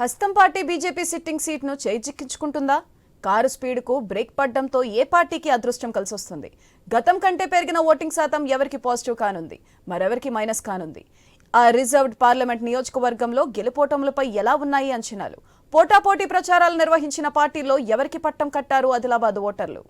హస్తం party BJP sitting సీట్ను చేజిక్కించుకుంటుందా? కారు స్పీడ్కు బ్రేక్ పడడంతో ఏ పార్టీకి అదృష్టం కలిసొస్తుంది? గతం కంటే పెరిగిన ఓటింగ్ శాతం ఎవరికి పాజిటివ్ కానుంది? మరెవరికి మైనస్ కానుంది? ఆ రిజర్వ్డ్ పార్లమెంట్ నియోజకవర్గంలో గెలుపోటములపై ఎలా ఉన్నాయి అంచనాలు? పోటాపోటీ ప్రచారాలు నిర్వహించిన పార్టీల్లో ఎవరికి పట్టం కట్టారు ఆదిలాబాద్ ఓటర్లు?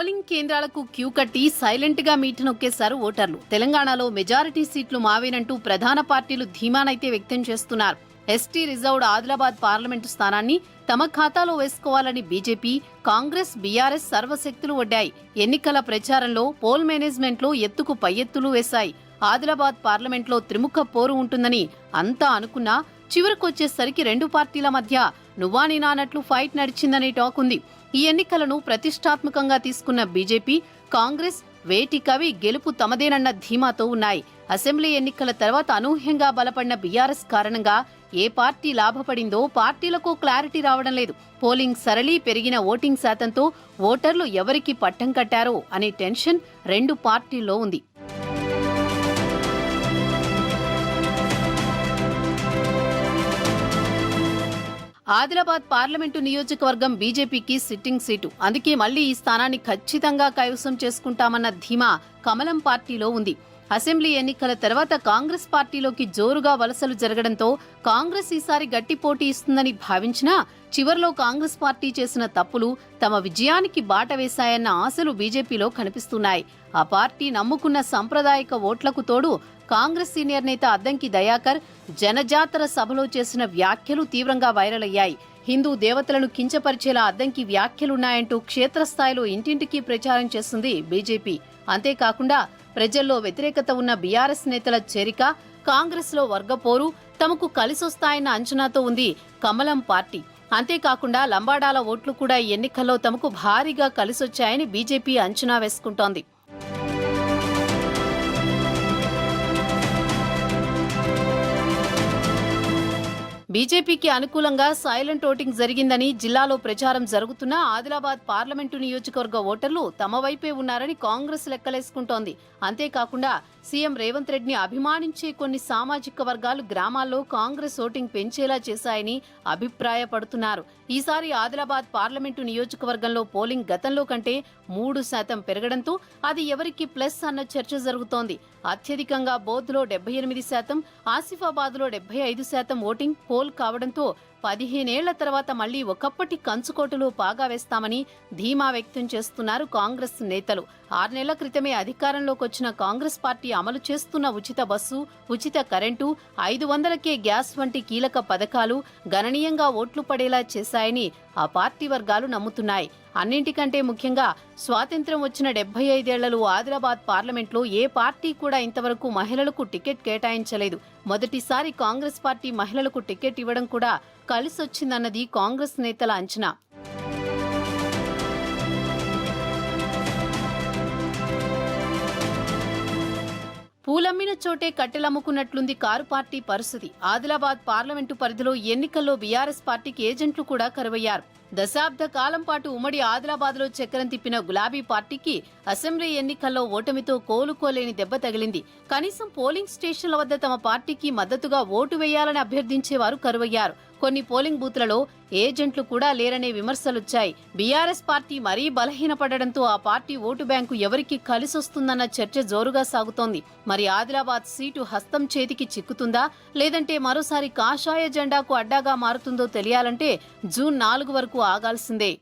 పోలింగ్ కేంద్రాలకు క్యూ కట్టి సైలెంట్గా మీట నొక్కేశారు ఓటర్లు. తెలంగాణలో మెజారిటీ సీట్లు మావేనంటూ ప్రధాన పార్టీలు ధీమానైతే వ్యక్తం చేస్తున్నారు. ఎస్టీ రిజర్వ్డ్ ఆదిలాబాద్ పార్లమెంటు స్థానాన్ని తమ ఖాతాలో వేసుకోవాలని బీజేపీ కాంగ్రెస్ బీఆర్ఎస్ సర్వశక్తులు ఒడ్డాయి ఎన్నికల ప్రచారంలో పోల్ మేనేజ్మెంట్లో ఎత్తుకు పై ఎత్తులు వేశాయి. ఆదిలాబాద్ పార్లమెంట్లో త్రిముఖ పోరు ఉంటుందని అంతా అనుకున్నా చివరికొచ్చేసరికి రెండు పార్టీల మధ్య నువ్వా నేనా ఫైట్ నడిచిందనే టాక్ ఉంది. ఈ ఎన్నికలను ప్రతిష్టాత్మకంగా తీసుకున్న బీజేపీ కాంగ్రెస్ వేటి కవి గెలుపు తమదేనన్న ధీమాతో ఉన్నాయి. అసెంబ్లీ ఎన్నికల తర్వాత అనూహ్యంగా బలపడిన బీఆర్ఎస్ కారణంగా ఏ పార్టీ లాభపడిందో పార్టీలకు క్లారిటీ రావడం లేదు. పోలింగ్ సరళి పెరిగిన ఓటింగ్ శాతంతో ఓటర్లు ఎవరికి పట్టం కట్టారో అనే టెన్షన్ రెండు పార్టీల్లో ఉంది. ఆదిలాబాద్ పార్లమెంటు నియోజకవర్గం బీజేపీకి సిట్టింగ్ సీటు. అందుకే మళ్ళీ ఈ స్థానాన్ని ఖచ్చితంగా కైవసం చేసుకుంటామన్న ధీమా కమలం పార్టీలో ఉంది. అసెంబ్లీ ఎన్నికల తర్వాత కాంగ్రెస్ పార్టీలోకి జోరుగా వలసలు జరగడంతో కాంగ్రెస్ ఈసారి గట్టి పోటీ ఇస్తుందని భావించినా చివర్లో కాంగ్రెస్ పార్టీ చేసిన తప్పులు తమ విజయానికి బాట వేశాయన్న ఆశలు బీజేపీలో కనిపిస్తున్నాయి. ఆ పార్టీ నమ్ముకున్న సంప్రదాయక ఓట్లకు తోడు కాంగ్రెస్ సీనియర్ నేత అద్దంకి దయాకర్ జనజాతర సభలో చేసిన వ్యాఖ్యలు తీవ్రంగా వైరల్ అయ్యాయి. హిందూ దేవతలను కించపరిచేలా అద్దంకి వ్యాఖ్యలున్నాయంటూ క్షేత్రస్థాయిలో ఇంటింటికి ప్రచారం చేస్తుంది బీజేపీ. అంతేకాకుండా ప్రజల్లో వ్యతిరేకత ఉన్న బీఆర్ఎస్ నేతల చేరిక కాంగ్రెస్లో వర్గపోరు తమకు కలిసొస్తాయన్న అంచనాతో ఉంది కమలం పార్టీ. అంతేకాకుండా లంబాడాల ఓట్లు కూడా ఎన్నికల్లో తమకు భారీగా కలిసొచ్చాయని బీజేపీ అంచనా వేసుకుంటోంది. బీజేపీకి అనుకూలంగా సైలెంట్ ఓటింగ్ జరిగిందని జిల్లాలో ప్రచారం జరుగుతున్న ఆదిలాబాద్ పార్లమెంటు నియోజకవర్గ ఓటర్లు తమ వైపే ఉన్నారని కాంగ్రెస్ లెక్కలేసుకుంటోంది. అంతేకాకుండా సీఎం రేవంత్ రెడ్డిని అభిమానించే కొన్ని సామాజిక వర్గాలు గ్రామాల్లో కాంగ్రెస్ ఓటింగ్ పెంచేలా చేశాయని అభిప్రాయపడుతున్నారు. ఈసారి ఆదిలాబాద్ పార్లమెంటు నియోజకవర్గంలో పోలింగ్ గతంలో కంటే మూడు శాతం పెరగడంతో అది ఎవరికి ప్లస్ అన్న చర్చ జరుగుతోంది. అత్యధికంగా బోధ్లో డెబ్బై ఎనిమిది శాతం ఆసిఫాబాద్లో డెబ్బై ఐదు శాతం ఓటింగ్ పోల్ కావడంతో పదిహేనేళ్ళ తర్వాత మళ్ళీ ఒకప్పటి కంచుకోటలు పాగా వేస్తామని ధీమా వ్యక్తం చేస్తున్నారు కాంగ్రెస్ నేతలు. ఆరు నెలల క్రితమే అధికారంలోకి వచ్చిన కాంగ్రెస్ పార్టీ అమలు చేస్తున్న ఉచిత బస్సు ఉచిత కరెంటు ఐదు వందలకే గ్యాస్ వంటి కీలక పథకాలు గణనీయంగా ఓట్లు పడేలా చేశాయని ఆ పార్టీ వర్గాలు నమ్ముతున్నాయి. అన్నింటికంటే ముఖ్యంగా స్వాతంత్ర్యం వచ్చిన డెబ్బై ఐదేళ్ళలో ఆదిలాబాద్ పార్లమెంట్లో ఏ పార్టీ కూడా ఇంతవరకు మహిళలకు టికెట్ కేటాయించలేదు. మొదటిసారి కాంగ్రెస్ పార్టీ మహిళలకు టికెట్ ఇవ్వడం కూడా కలిసొచ్చిందన్నది కాంగ్రెస్ నేతల అంచనా. పూలమ్మిన చోటే కట్టెలమ్ముకున్నట్లుంది కారు పార్టీ పరిస్థితి. ఆదిలాబాద్ పార్లమెంటు పరిధిలో ఎన్నికల్లో బీఆర్ఎస్ పార్టీకి ఏజెంట్లు కూడా కరువయ్యారు. దశాబ్ద కాలం పాటు ఉమ్మడి ఆదిలాబాద్లో చక్రం తిప్పిన గులాబీ పార్టీకి అసెంబ్లీ ఎన్నికల్లో ఓటమితో కోలుకోలేని దెబ్బ తగిలింది. కనీసం పోలింగ్ స్టేషన్ల వద్ద తమ పార్టీకి మద్దతుగా ఓటు వేయాలని అభ్యర్థించేవారు కరువయ్యారు. కొన్ని పోలింగ్ బూత్లలో ఏజెంట్లు కూడా లేరనే విమర్శలొచ్చాయి. బీఆర్ఎస్ పార్టీ మరీ బలహీనపడడంతో ఆ పార్టీ ఓటు బ్యాంకు ఎవరికి కలిసొస్తుందన్న చర్చ జోరుగా సాగుతోంది. మరి ఆదిలాబాద్ సీటు హస్తం చేతికి చిక్కుతుందా? లేదంటే మరోసారి కాషాయ జెండాకు అడ్డాగా మారుతుందో తెలియాలంటే జూన్ నాలుగు వరకు ఆగాల్సిందే.